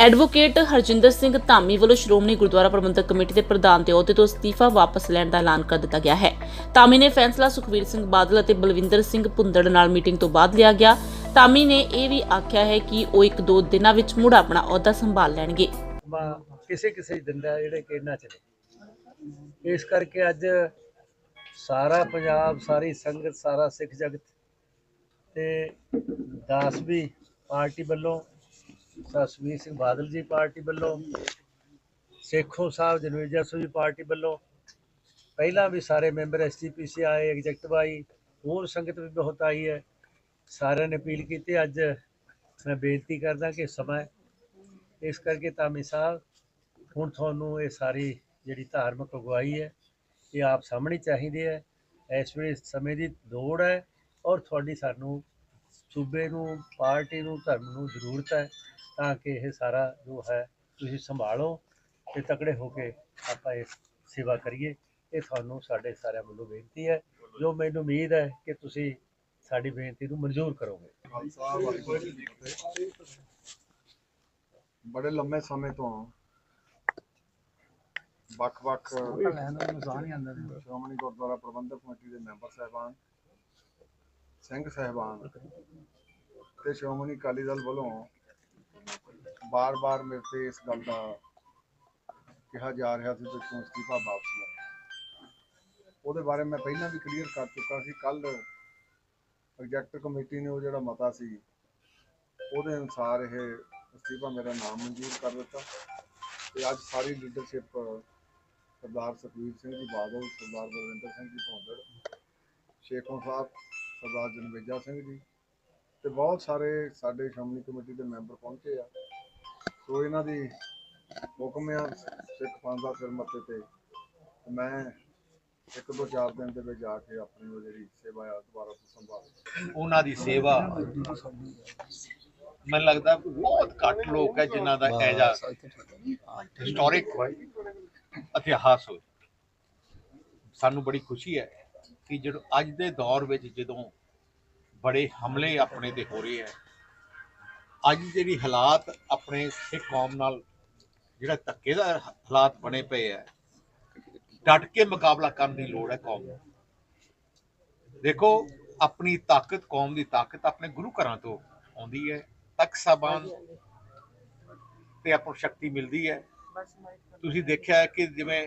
Advocate Harjinder Singh Dhami ਵੱਲੋਂ Shiromani Gurdwara Prabandhak committee ਦੇ ਪ੍ਰਧਾਨ ਦੇ ਅਹੁਦੇ ਤੋਂ ਅਸਤੀਫਾ ਵਾਪਸ ਲੈਣ ਦਾ ਐਲਾਨ ਕਰ ਦਿੱਤਾ ਗਿਆ ਹੈ। ਧਾਮੀ ਨੇ ਫੈਸਲਾ ਸੁਖਵੀਰ ਸਿੰਘ ਬਾਦਲ ਅਤੇ ਬਲਵਿੰਦਰ ਸਿੰਘ ਭੁੰਦੜ ਨਾਲ ਮੀਟਿੰਗ ਤੋਂ ਬਾਅਦ ਲਿਆ ਗਿਆ। ਧਾਮੀ ਨੇ ਇਹ ਵੀ ਆਖਿਆ ਹੈ ਕਿ ਉਹ ਇੱਕ ਦੋ ਦਿਨਾਂ ਵਿੱਚ ਮੁੜ ਆਪਣਾ ਅਹੁਦਾ ਸੰਭਾਲ ਲੈਣਗੇ। ਵਾ ਕਿਸੇ ਕਿਸੇ ਹੀ ਦਿੰਦਾ ਜਿਹੜੇ ਕਿ ਨਾ। ਚਲੇ ਇਸ ਕਰਕੇ ਅੱਜ ਸਾਰਾ ਪੰਜਾਬ, ਸਾਰੀ ਸੰਗਤ, ਸਾਰਾ ਸਿੱਖ ਜਗਤ ਤੇ ਦਾਸਵੀ ਪਾਰਟੀ ਵੱਲੋਂ ਸਸਵੀਰ ਸਿੰਘ ਬਾਦਲ ਜੀ ਪਾਰਟੀ ਵੱਲੋਂ, ਸੇਖੋ ਸਾਹਿਬ ਜਨਵੀਜਾ ਸੂਜੀ ਪਾਰਟੀ ਵੱਲੋਂ ਪਹਿਲਾਂ ਵੀ ਸਾਰੇ ਮੈਂਬਰ ਐਸਜੀਪੀਸੀ ਆਏ ਐਗਜ਼ੈਕਟਿਵ ਆਈ, ਹੋਰ ਸੰਗਤ ਵੀ ਬਹੁਤ ਆਈ ਹੈ। ਸਾਰਿਆਂ ਨੇ ਅਪੀਲ ਕੀਤੀ, ਅੱਜ ਮੈਂ ਬੇਨਤੀ ਕਰਦਾ ਕਿ ਸਮਾਂ ਇਸ ਕਰਕੇ ਤਾਮੀ ਸਾਹਿਬ, ਹੁਣ ਤੁਹਾਨੂੰ ਇਹ ਸਾਰੀ ਜਿਹੜੀ ਧਾਰਮਿਕ ਅਗਵਾਈ ਹੈ, ਇਹ ਆਪ ਸਾਹਮਣੇ ਚਾਹੀਦੀ ਹੈ। ਇਸ ਵੇਲੇ ਸਮੇਂ ਦੀ ਲੋੜ ਹੈ ਔਰ ਤੁਹਾਡੀ ਸਾਨੂੰ ਸੂਬੇ ਨੂੰ ਪਾਰਟੀ ਨੂੰ ਧਰਮ ਨੂੰ ਜ਼ਰੂਰਤ ਹੈ ਤਾਂ ਕਿ ਇਹ ਸਾਰਾ ਜੋ ਹੈ ਤੁਸੀਂ ਸੰਭਾਲੋ ਤੇ ਤਕੜੇ ਹੋ ਕੇ ਆਪਾਂ ਇਹ ਸੇਵਾ ਕਰੀਏ। ਇਹ ਤੁਹਾਨੂੰ ਸਾਡੇ ਸਾਰਿਆਂ ਵੱਲੋਂ ਬੇਨਤੀ ਹੈ। ਜੋ ਮੈਨੂੰ ਉਮੀਦ ਹੈ ਕਿ ਤੁਸੀਂ ਸਾਡੀ ਬੇਨਤੀ ਨੂੰ ਮਨਜ਼ੂਰ ਕਰੋਗੇ। ਬੜੇ ਲੰਮੇ ਸਮੇਂ ਤੋਂ ਵੱਖ-ਵੱਖ ਸ਼੍ਰੋਮਣੀ ਗੁਰਦੁਆਰਾ ਪ੍ਰਬੰਧਕ ਕਮੇਟੀ ਦੇ ਮੈਂਬਰ ਸਾਹਿਬਾਨ ਸਿੰਘ ਸਾਹਿਬਾਨ ਤੇ ਸ਼੍ਰੋਮਣੀ ਅਕਾਲੀ ਦਲ ਵੱਲੋਂ ਬਾਰ-ਬਾਰ ਮੇਰੇ ਤੇ ਇਸ ਗੱਲ ਦਾ ਕਿਹਾ ਜਾ ਰਿਹਾ ਸੀ ਕਿ ਤੂੰ ਅਸਤੀਫਾ ਵਾਪਸ ਲੈ ਉਹਦੇ ਬਾਰੇ ਮੈਂ ਪਹਿਲਾਂ ਵੀ ਕਲੀਅਰ ਕਰ ਚੁੱਕਾ ਸੀ। ਕੱਲ ਐਗਜ਼ੈਕਟਿਵ ਕਮੇਟੀ ਨੇ ਉਹ ਜਿਹੜਾ ਮਤਾ ਸੀ, ਉਹਦੇ ਅਨੁਸਾਰ ਇਹ ਅਸਤੀਫਾ ਮੇਰਾ ਨਾਮ ਮਨਜ਼ੂਰ ਕਰ ਦਿੱਤਾ। ਤੇ ਅੱਜ ਸਾਰੀ ਲੀਡਰਸ਼ਿਪ ਸਰਦਾਰ ਸੁਖਵੀਰ ਸਿੰਘ ਜੀ ਬਾਦਲ, ਸਰਦਾਰ ਬਲਵਿੰਦਰ ਸਿੰਘ ਜੀ ਭੌਂਦੜ ਸ਼ੇਖੋਂ ਸਾਹਿਬ ਸਰਦਾਰ ਜਨਵੇਜਾ ਸਿੰਘ ਜੀ ਤੇ ਬਹੁਤ ਸਾਰੇ ਸਾਡੇ ਸ਼੍ਰੋਮਣੀ ਕਮੇਟੀ ਦੇ ਮੈਂਬਰ ਪਹੁੰਚੇ ਆ। ਸੋ ਇਹਨਾਂ ਦੀ ਹੁਕਮ ਆ ਸਿੱਖ ਪੰਥ ਦਾ ਸਿਰ ਮੱਥੇ ਤੇ। ਮੈਂ ਇੱਕ ਦੋ ਚਾਰ ਦਿਨ ਦੇ ਵਿੱਚ ਜਾ ਕੇ ਆਪਣੀ ਉਹ ਜਿਹੜੀ ਸੇਵਾ ਆ ਦੁਬਾਰਾ ਤੋਂ ਸੰਭਾਲ ਉਹਨਾਂ ਦੀ ਸੇਵਾ। ਮੈਨੂੰ ਲੱਗਦਾ ਬਹੁਤ ਘੱਟ ਲੋਕ ਹੈ ਜਿਨ੍ਹਾਂ ਦਾ ਐਜਾ ਹਿਸਟੋਰਿਕ ਇਤਿਹਾਸ ਹੋ ਸਾਨੂੰ ਬੜੀ ਖੁਸ਼ੀ ਹੈ। ਕਿ ਜਦੋਂ ਅੱਜ ਦੇ ਦੌਰ ਵਿੱਚ ਜਦੋਂ ਬੜੇ ਹਮਲੇ ਆਪਣੇ ਤੇ ਹੋ ਰਹੇ ਹੈ ਅੱਜ ਜਿਹੜੀ ਹਾਲਾਤ ਆਪਣੇ ਸਿੱਖ ਕੌਮ ਨਾਲ ਜਿਹੜਾ ਧੱਕੇ ਦਾ ਹਾਲਾਤ ਬਣੇ ਪਏ ਹੈ ਡਟ ਕੇ ਮੁਕਾਬਲਾ ਕਰਨ ਦੀ ਲੋੜ ਹੈ ਕੌਮ ਨੂੰ। ਦੇਖੋ ਆਪਣੀ ਤਾਕਤ ਕੌਮ ਦੀ ਤਾਕਤ ਆਪਣੇ ਗੁਰੂ ਘਰਾਂ ਤੋਂ ਆਉਂਦੀ ਹੈ ਤਖਤ ਸਾਹਿਬਾਨ ਤੇ ਆਪਾਂ ਸ਼ਕਤੀ ਮਿਲਦੀ ਹੈ। ਤੁਸੀਂ ਦੇਖਿਆ ਕਿ ਜਿਵੇਂ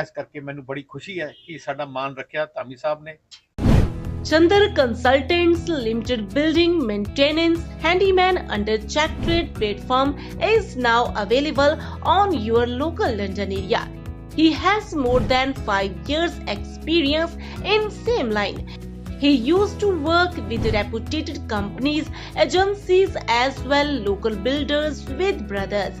ਇਸ ਕਰਕੇ ਮੈਨੂੰ ਬੜੀ ਖੁਸ਼ੀ ਹੈ ਕਿ ਸਾਡਾ ਮਾਨ ਰੱਖਿਆ ਧਾਮੀ ਸਾਹਿਬ ਨੇ Chandar Consultants Limited Building Maintenance Handyman under Check Trade platform is now available on your local London area. He has more than 5 years experience in same line. He used to work with reputed companies, agencies as well local builders with brothers.